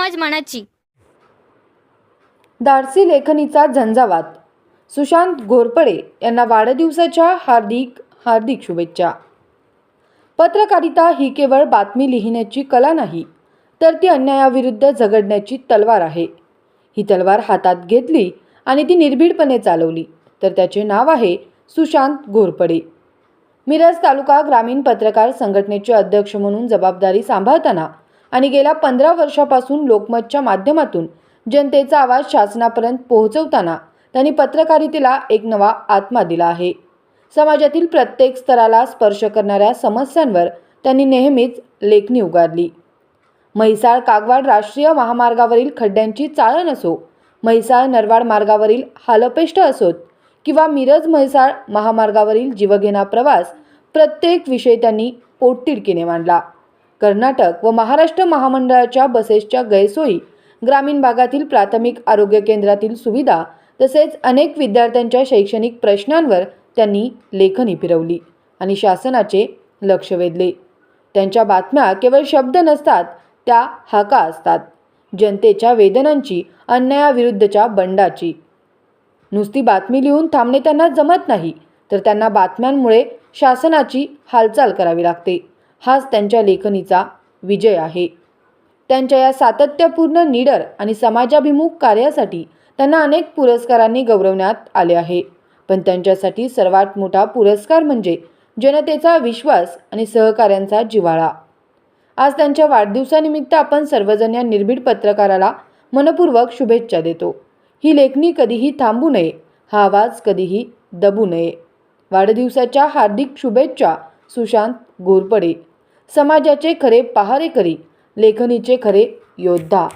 मानाची. धाडसी लेखनीचा झंझावात. सुशांत घोरपडे यांना वाढदिवसाच्या हार्दिक हार्दिक शुभेच्छा. पत्रकारिता ही केवळ बातमी लिहिण्याची कला नाही तर ती अन्यायाविरुद्ध झगडण्याची तलवार आहे. ही तलवार हातात घेतली आणि ती निर्भीडपणे चालवली तर त्याचे नाव आहे सुशांत घोरपडे. मिरज तालुका ग्रामीण पत्रकार संघटनेचे अध्यक्ष म्हणून जबाबदारी सांभाळताना आणि गेल्या पंधरा वर्षापासून लोकमतच्या माध्यमातून जनतेचा आवाज शासनापर्यंत पोहोचवताना त्यांनी पत्रकारितेला एक नवा आत्मा दिला आहे. समाजातील प्रत्येक स्तराला स्पर्श करणाऱ्या समस्यांवर त्यांनी नेहमीच लेखणी उगारली. म्हैसाळ कागवाड राष्ट्रीय महामार्गावरील खड्ड्यांची चाळण असो म्हैसाळ नरवाड मार्गावरील हालपेष्ट असोत किंवा मिरज म्हैसाळ महामार्गावरील जीवघेणा प्रवास प्रत्येक विषय त्यांनी पोटतिडकीने मांडला. कर्नाटक व महाराष्ट्र महामंडळाच्या बसेसच्या गैरसोयी ग्रामीण भागातील प्राथमिक आरोग्य केंद्रातील सुविधा तसेच अनेक विद्यार्थ्यांच्या शैक्षणिक प्रश्नांवर त्यांनी लेखनी फिरवली आणि शासनाचे लक्ष वेधले. त्यांच्या बातम्या केवळ शब्द नसतात त्या हाका असतात. जनतेच्या वेदनांची अन्यायाविरुद्धच्या बंडाची. नुसती बातमी लिहून थांबणे त्यांना जमत नाही तर त्यांना बातम्यांमुळे शासनाची हालचाल करावी लागते. हाच त्यांच्या लेखनीचा विजय आहे. त्यांच्या या सातत्यपूर्ण निडर आणि समाजाभिमुख कार्यासाठी त्यांना अनेक पुरस्कारांनी गौरवण्यात आले आहे. पण त्यांच्यासाठी सर्वात मोठा पुरस्कार म्हणजे जनतेचा विश्वास आणि सहकाऱ्यांचा जिव्हाळा. आज त्यांच्या वाढदिवसानिमित्त आपण सर्वजण या निर्भीड पत्रकाराला मनपूर्वक शुभेच्छा देतो. ही लेखणी कधीही थांबू नये हा आवाज कधीही दबू नये. वाढदिवसाच्या हार्दिक शुभेच्छा सुशांत घोरपडे समाजाचे खरे पहारेकरी लेखनीचे खरे योद्धा.